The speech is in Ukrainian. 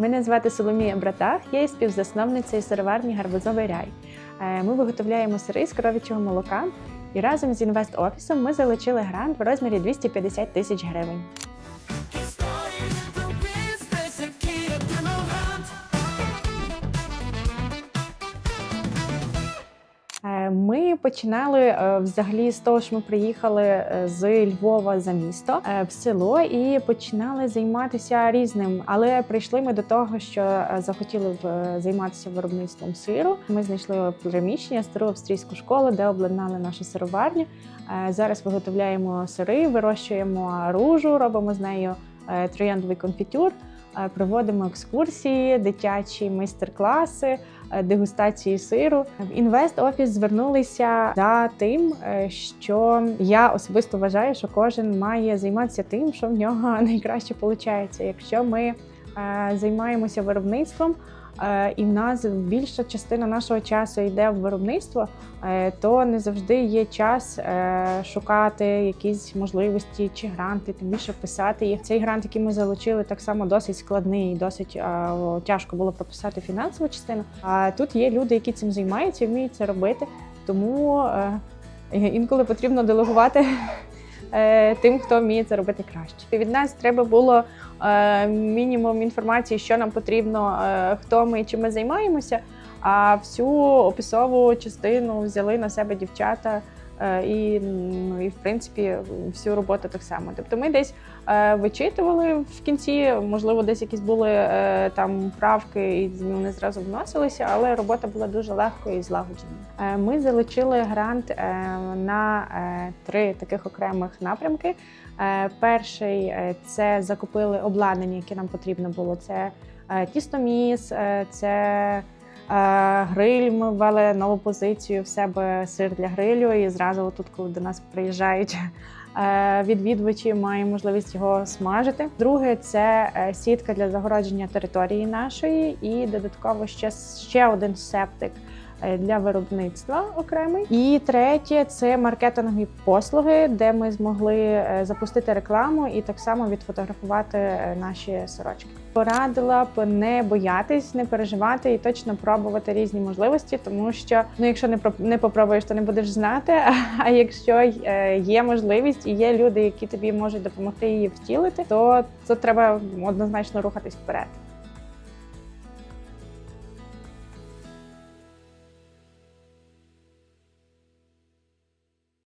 Мене звати Соломія Братах, я є співзасновницею сироварні Гарбузовий рай. Е, Ми виготовляємо сири з коров'ячого молока. І разом з інвест офісом ми залучили грант в розмірі 250 тисяч гривень. Ми починали е, взагалі з того, що ми приїхали е, з Львова за місто е, в село і починали займатися різним. Але прийшли ми до того, що захотіли займатися виробництвом сиру. Ми знайшли приміщення стару австрійську школу, де обладнали нашу сироварню. Зараз виготовляємо сири, вирощуємо ружу, робимо з нею трояндовий конфітюр. Е, Проводимо екскурсії, дитячі майстер-класи, е, дегустації сиру. В інвест офіс звернулися за тим, е, що я особисто вважаю, що кожен має займатися тим, що в нього найкраще виходить. Якщо ми займаємося виробництвом. Е, І в нас більша частина нашого часу йде в виробництво, е, то не завжди є час е, шукати якісь можливості чи гранти, тим більше писати їх. Цей грант, який ми залучили, так само досить складний, і досить тяжко було прописати фінансову частину. А тут є люди, які цим займаються, вміють це робити. Тому інколи потрібно делегувати. Е, Тим, хто вміє це робити краще. Від нас треба було е, мінімум інформації, що нам потрібно, е, хто ми чим ми займаємося. А всю описову частину взяли на себе дівчата. Е, І, ну, і в принципі всю роботу так само. Тобто ми десь е, вичитували в кінці, можливо, десь якісь були е, там правки, і вони зразу вносилися, але робота була дуже легкою і злагодженою. Ми залучили грант на три таких окремих напрямки. Перший це закупили обладнання, яке нам потрібно було. Це тістоміс, це гриль. Ми ввели нову позицію в себе сир для грилю. І зразу тут, коли до нас приїжджають. е, Відвідувачі маємо можливість його смажити. Друге це е, сітка для загородження території нашої, і додатково ще, ще один септик е, для виробництва окремий. І третє це маркетингові послуги, де ми змогли е, запустити рекламу і так само відфотографувати е, наші сорочки. Порадила б не боятись, не переживати і точно пробувати різні можливості, тому що ну, якщо не про- не попробуєш, то не будеш знати. А якщо е, є можливість і є люди, які тобі можуть допомогти її втілити, то, то треба однозначно рухатись вперед.